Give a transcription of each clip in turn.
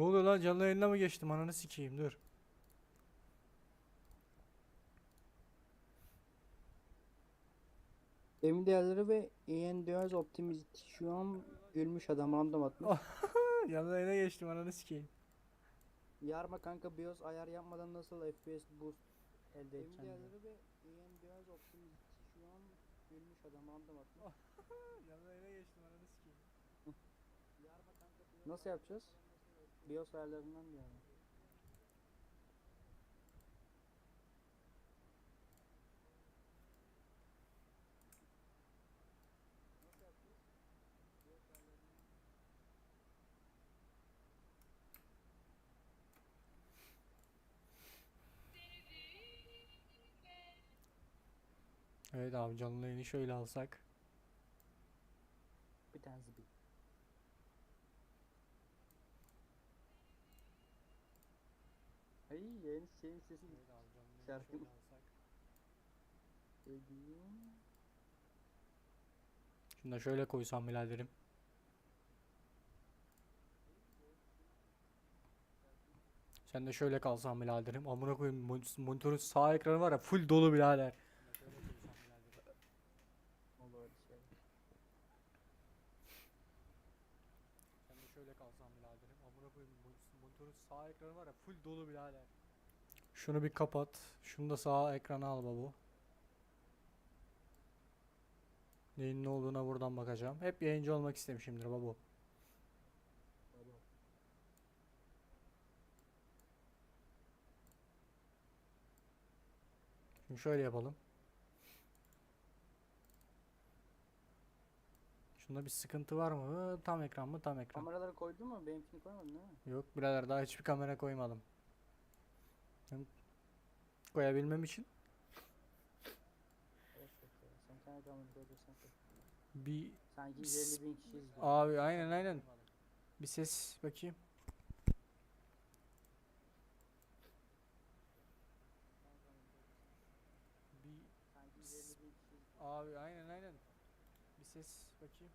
Ne oluyor lan canlı yayına mı geçtim ananı sikeyim dur. Emin değerleri ve ENDR's optimizasyon gülmüş adam random atmış. canlı yayına geçtim ananı sikeyim. Yarma kanka BIOS ayar yapmadan nasıl FPS boost elde edeceksin? Emin değerleri ve ENDR's optimizasyon gülmüş adam random atmış. canlı yayına geçtim ananı sikeyim. Nasıl yapacağız? BIOS ayarlarından diyorum. Evet abi canlı yayını şöyle alsak. Bir tanesi bir. Ay yayın şeyin sesi Evet abi Şarkı şöyle mı? alsak. geliyor. Şunu da şöyle koysam biraderim. Sen de şöyle kalsan biraderim. Amına koyayım mon- monitörün sağ ekranı var ya full dolu birader. Olur öyle şey. Sen de şöyle kalsan biraderim. Amına koyayım mon- monitörün sağ ekranı var ya full dolu birader. Şunu bir kapat. Şunu da sağ ekrana al babu. Neyin ne olduğuna buradan bakacağım. Hep yayıncı olmak istemişimdir babu. Şimdi şöyle yapalım. Şunda bir sıkıntı var mı? Tam ekran mı? Tam ekran. Kameraları koydun mu? Benimkini koymadın değil mi? Yok birader daha hiçbir kamera koymadım. Hem koyabilmem için. Sen kendi kameranı koyduysan koy. bir Sanki Biz- 150 bin kişi izliyor. abi aynen aynen bir ses bakayım. Bir Sanki 150 bin kişi izliyor. abi aynen ses bakayım.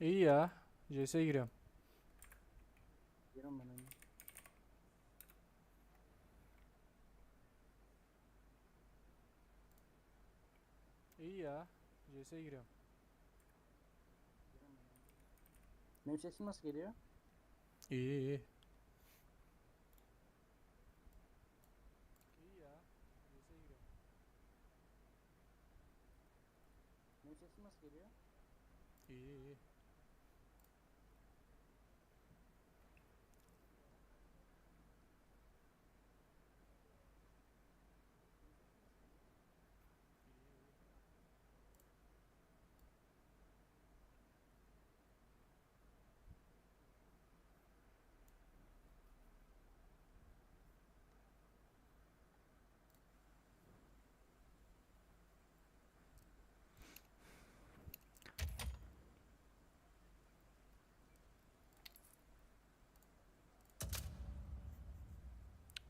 İyi ya. CS'ye giriyorum. Diyorum ben onu. İyi ya. CS'ye giriyorum. diyorum ben onu. Benim sesim nasıl geliyor? İyi iyi. İyi ya. CS'ye giriyorum. Benim sesim nasıl geliyor? İyi iyi.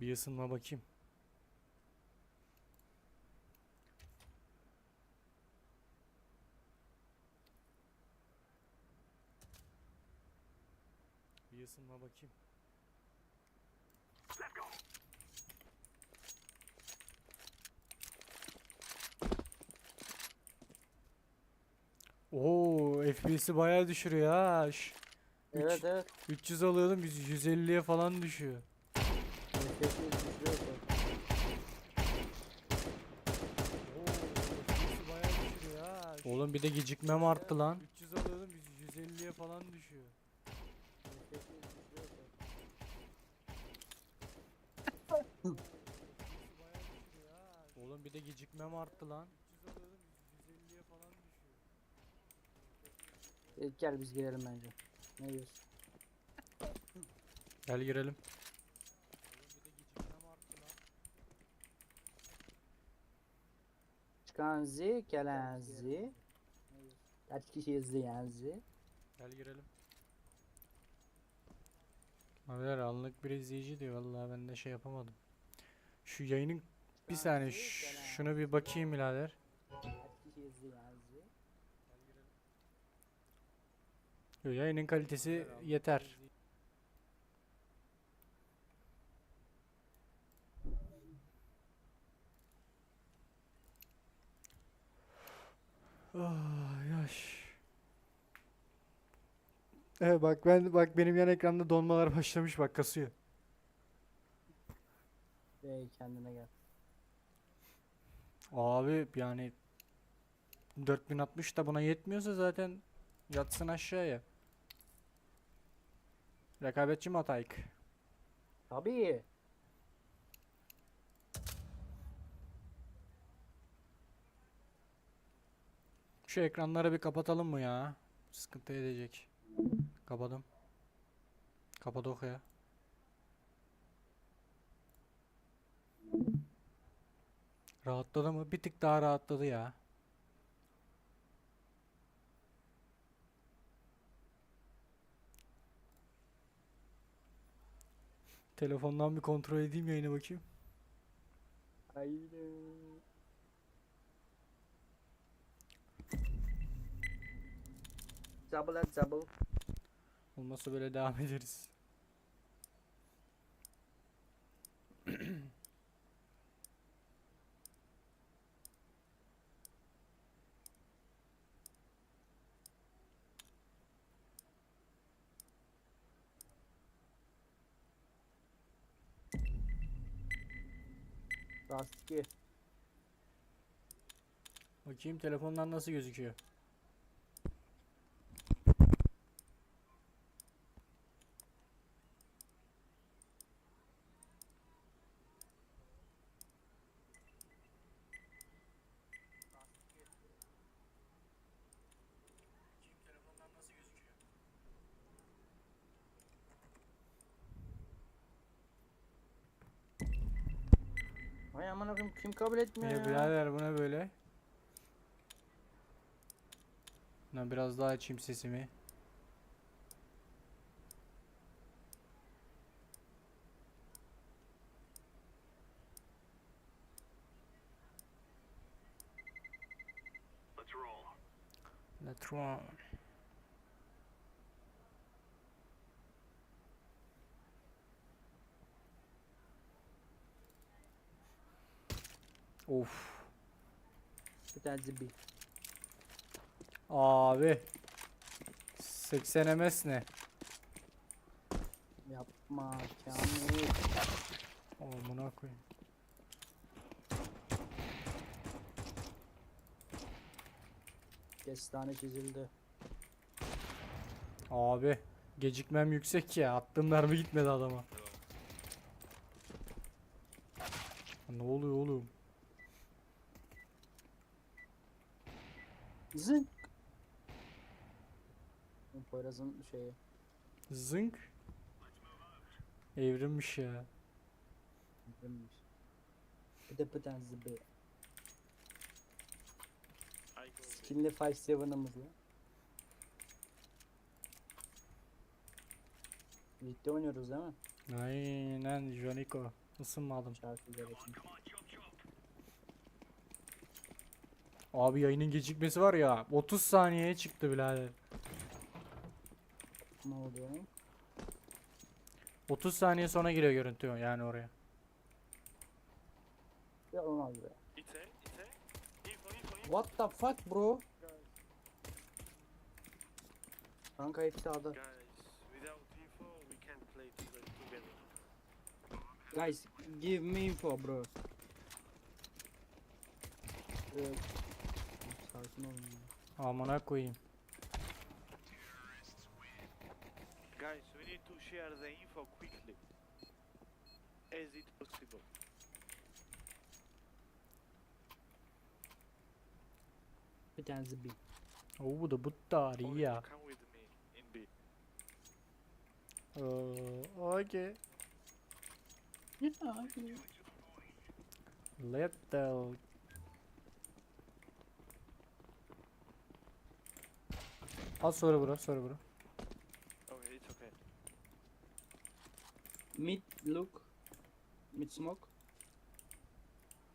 Bir ısınma bakayım. Bir ısınma bakayım. Oo, FPS'i bayağı düşürüyor ha. Üç- Evet evet. 300 alıyordum biz 150'ye falan düşüyor. Oğlum bir de gecikmem arttı lan. 300 alıyordum biz 150'ye falan düşüyor. Oğlum bir de gecikmem arttı lan. 300 alıyordum biz 150'ye falan düşüyor. E, gel biz girelim bence. Ne diyorsun? Gel girelim. Oğlum bir de gecikmem arttı lan. Çıkan Z, gelen Z. Kaç kişi izleyen Z? Gel girelim. Haber anlık bir izleyici diyor vallahi ben de şey yapamadım. Şu yayının bir saniye şuna bir bakayım birader. Yo, yayının kalitesi yeter. Ah yaş. Evet bak ben bak benim yan ekranda donmalar başlamış bak kasıyor. Ey kendine gel. Abi yani 4060 da buna yetmiyorsa zaten yatsın aşağıya. Rekabetçi mi Atayk? Tabii. Şu ekranları bir kapatalım mı ya? Sıkıntı edecek. Kapadım. Kapadokya. Rahatladı mı? Bir tık daha rahatladı ya. Telefondan bir kontrol edeyim yayına bakayım. Haydi. Double at double. Olmazsa böyle devam ederiz. Rastki. Bakayım telefondan nasıl gözüküyor. Vay aman akım kim kabul etmiyor Ya ya? birader bu ne böyle? Lan biraz daha açayım sesimi. Let's roll. Of. Bir tane zibi. Abi. 80 ms ne? Yapma Kamil. Amına koyayım. Kestane çizildi. Abi. Gecikmem yüksek ya. Attığım mermi gitmedi adama. Ne oluyor oğlum? Zınk. Poyraz'ın şeyi. Zınk. Evrimmiş ya. De bir tane zibi. Skinli 5-7'ımızla. Birlikte oynuyoruz değil mi? Aynen Joniko. Isınmadım. Şarkı gerekin. Abi yayının gecikmesi var ya. 30 saniyeye çıktı birader. Ne oluyor? 30 saniye sonra giriyor görüntü yani oraya. Ya olmaz be. It's a, it's a. Info, info, info. What the fuck bro? Kanka hepsi together. Guys, give me info bro. Evet. Sakin olun ya. Amına koyayım. Guys, we need to share the info quickly. As it possible. Bir tane zibi. Oo bu da bu da iyi ya. Come with me in B. Ee, okay. Ya Let the Al sonra bura sonra bura. Okay, it's okay. Mid look. Mid smoke.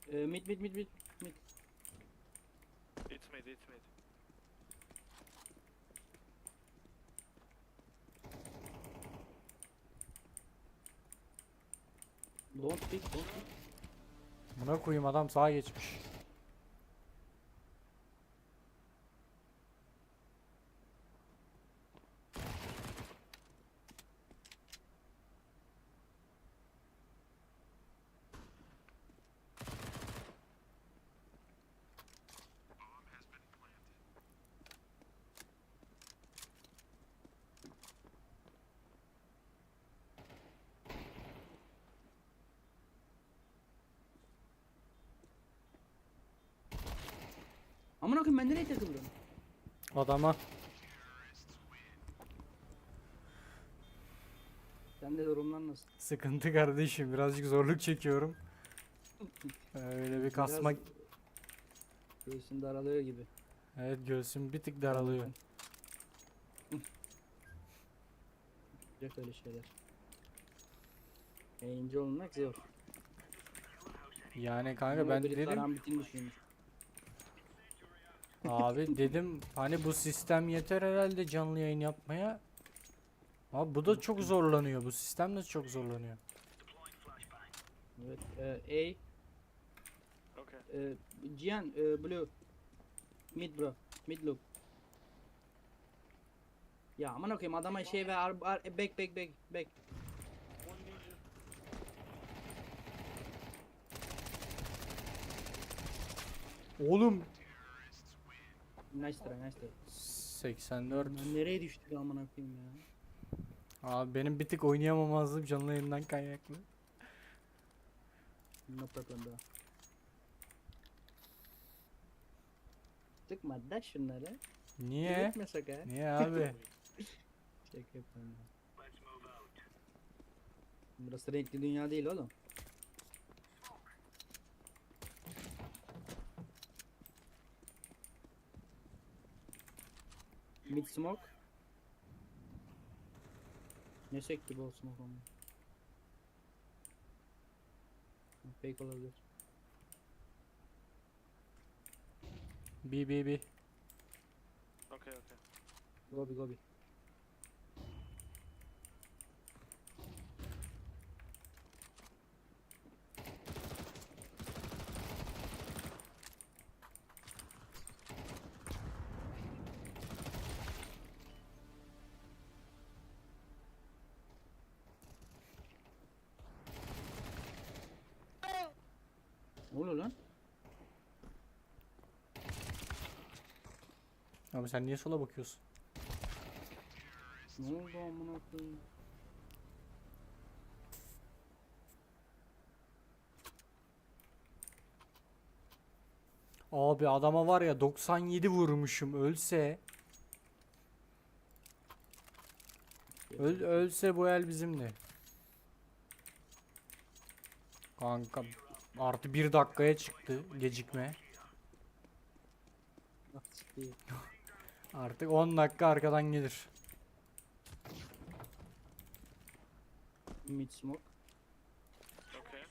Uh, mid mid mid mid mid. It's mid, it's mid. Don't pick don't pick. Buna koyayım adam sağa geçmiş. Aman akım ben nereye takıldım? Adama Sende durumlar nasıl? sıkıntı kardeşim birazcık zorluk çekiyorum. Öyle bir kasmak. Göğsün daralıyor gibi. Evet göğsüm bir tık daralıyor. Yok öyle şeyler. Yayıncı olmak zor. Yani kanka Ama ben dedim. Abi dedim hani bu sistem yeter herhalde canlı yayın yapmaya. Abi bu da çok zorlanıyor. Bu sistem de çok zorlanıyor. Evet. E, Okay. A. E, Cihan. E, blue. Mid bro. Mid look. Ya aman okuyayım adama şey ve ar, ar, back back back back. Oğlum Nice try nice try. 84. Ben nereye düştük aman okuyayım ya. Abi benim bir tık oynayamamazlığım canlı yayından kaynaklı. No problem bro. Sıkma da şunları. Niye? Gitme sakın. Niye abi? Yapıyorum ben. Burası renkli dünya değil oğlum. Mid smoke. Ne sekti bu smoke ama? Fake olabilir. B B B. Okay, okay. Gobi gobi. Oluyor lan? Abi sen niye sola bakıyorsun? Ne oldu amına koyayım? Abi adama var ya 97 vurmuşum ölse. Öl, ölse bu el bizimdi. Kanka artı bir dakikaya çıktı gecikme. Artık 10 dakika arkadan gelir. Mid smoke. Okay.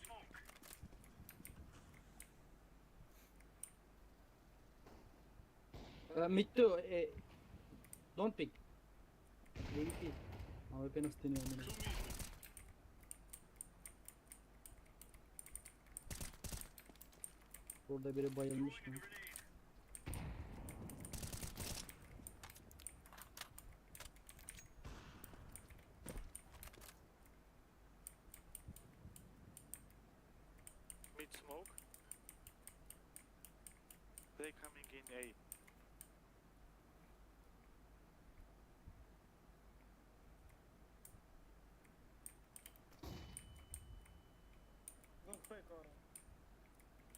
Uh, mid two. Eh, don't pick. AWP. AWP nasıl deniyor Burada biri bayılmış mı? Mid smoke. They coming in A.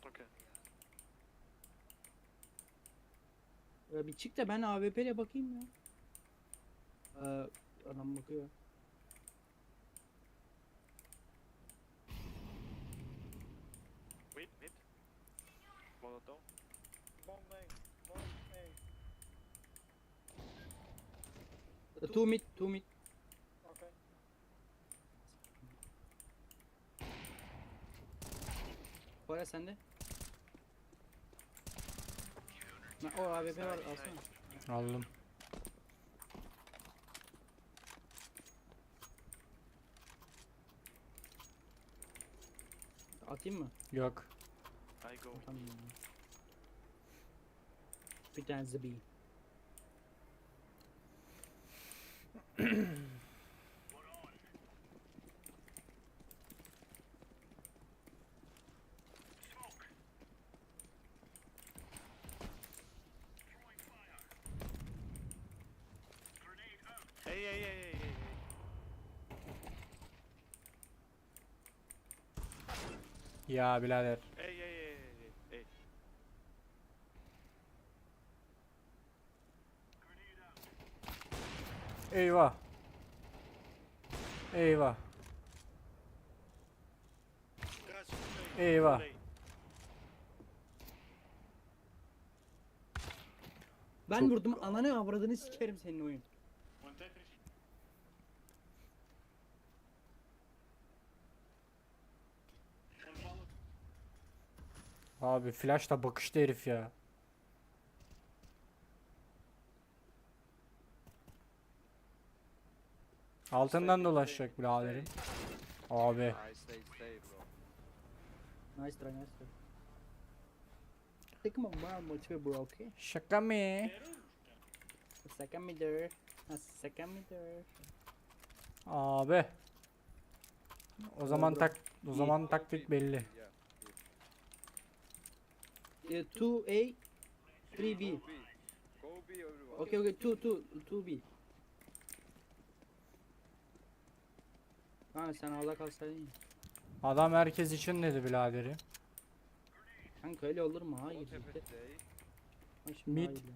Okay. Ee, bir çık da ben AWP bakayım ya. Ee, adam bakıyor. Wait, wait. Molotov. Bombay. Bombay. Ee, two mid, two mid. Okay. Para sende. Ha, o AWP var alsana. Aldım. Atayım mı? Yok. I go. Tamam. Bir tane zıbi. Hey, hey, hey. Ya birader. Hey, hey, hey, hey, hey. Eyvah. Eyvah. Eyvah. Ben vurdum ananı avradını sikerim senin oyun. Abi flash da bakıştı herif ya. Altından dolaşacak biraderim. Abi. Nice try bro okay? Şaka mı? Second middle. Ha second middle. Abi. O zaman tak o zaman taktik belli. Uh, 2A 3B. Go B. Go B, everyone. Okay okay 2 2 2B. Ha sen orada kalsaydın. ya. Adam herkes için dedi biraderi. Kanka öyle olur mu? Hayır. Ha, şimdi Mid. hayır ya.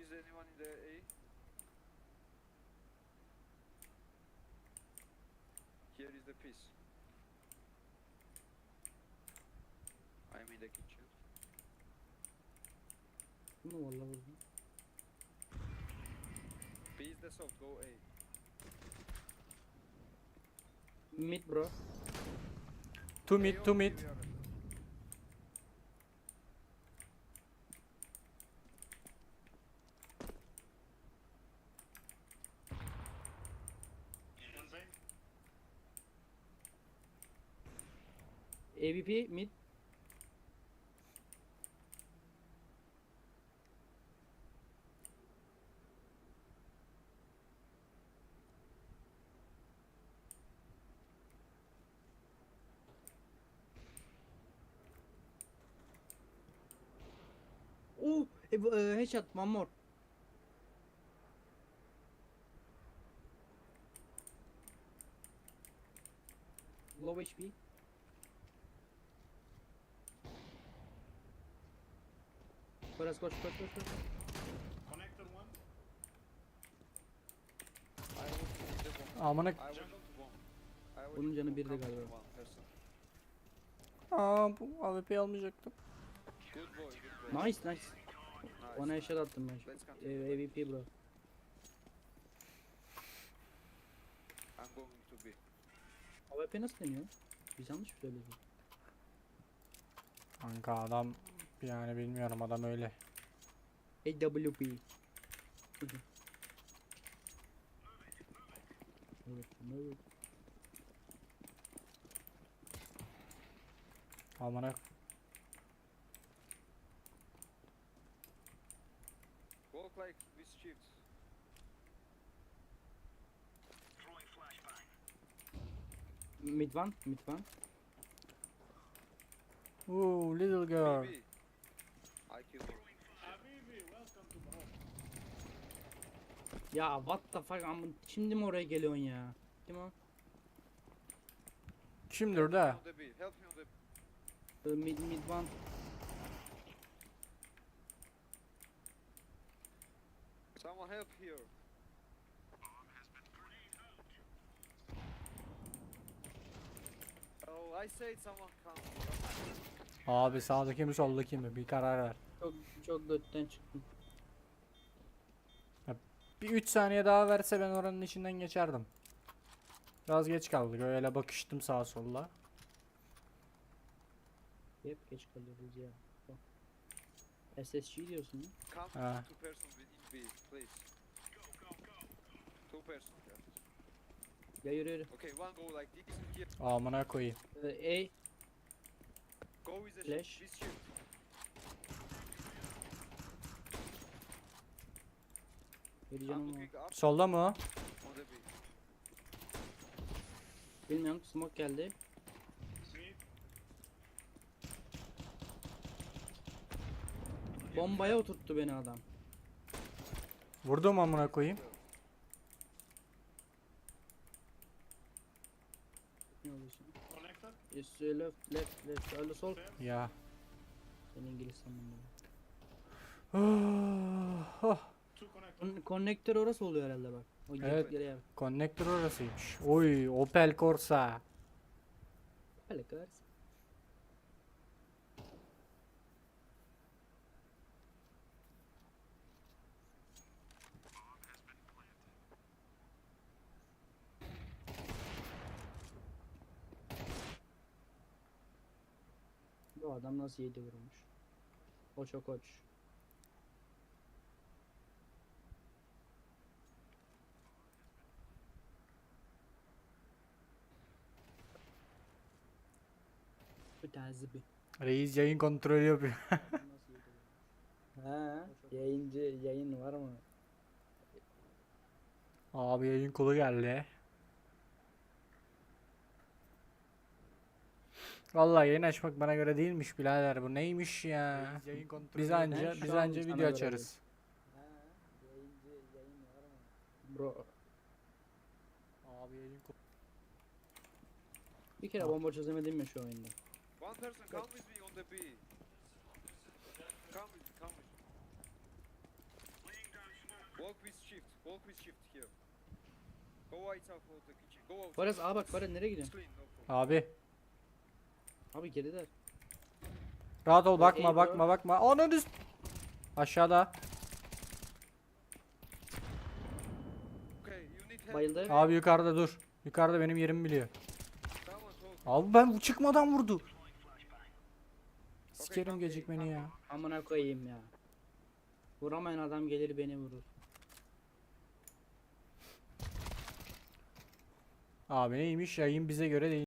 Is anyone in the A? Here is the piece. The kitchen. Bunu vallahi vurdum. B is the soft, go A. Mid bro. Two mid, two mid. AVP mid. Oh, e, headshot more. Low HP. Biraz koş koş koş koş. Amına Bunun canı bir de galiba. Aa bu AWP almayacaktım. Nice nice. Ona headshot attım ben. E, continue. AVP bro. I'm going to B. AWP nasıl deniyor? Biz yanlış mı söyledik? Kanka adam yani bilmiyorum adam öyle. AWP. Evet, evet. Amına Walk like with shifts. Mid one, mid one. Ooh, little girl. B, B. I kill her. Ya what the fuck amın şimdi mi oraya geliyorsun ya? Kim o? Kimdir de? On the B. Help me on the Ee, Mid mid one. Someone help here. Oh, I said someone come. Abi sağdaki mi soldaki mi? Bir karar ver. Çok çok götten çıktım. Bir 3 saniye daha verse ben oranın içinden geçerdim. Biraz geç kaldık. Öyle bakıştım sağa sola. Hep geç kalıyoruz ya. SSG diyorsun ya. Come Ah. two person within B, please. Two person. Yeah. Ya yürü yürü. Okay, one go like this here. Amına koyayım. Ee, A. Go with the Flash. I'm looking up Solda mı o? on the B. Bilmiyorum smoke geldi. Bombaya oturttu beni adam. Vurdum amına koyayım. Ne? Yes, left, left, left. Öyle sol. Ya. Sen İngiliz sandım ben. Oh, oh. Kon- Konnektör orası oluyor herhalde bak. O Evet. Konnektör orasıymış. Oy Opel Corsa. Öyle kadar. Adam nasıl yedi vurmuş? Koç o koç. Bu tazibi. Reis yayın kontrolü yapıyor. Ha, yayıncı yayın var mı? Abi yayın kolu geldi. Vallahi yayın açmak bana göre değilmiş birader bu neymiş ya. Biz anca biz an anca video açarız. Bro, Abi yayın bir kere bomba çözemedim ya şu oyunda. One person come with me on the B. Come with come with Walk with shift. Walk with shift here. Go right out of the kitchen. Go out. Faraz aa bak Faraz nereye gidiyorsun? Abi Abi geriler. rahat ol bakma bakma bakma. Onun üst. Aşağıda. Bayıldı. Abi yukarıda dur. Yukarıda benim yerimi biliyor. Abi ben bu çıkmadan vurdu. Sikerim gecikmeni ya. Amına koyayım ya. Vuramayan adam gelir beni vurur. Abi neymiş yayın bize göre değil.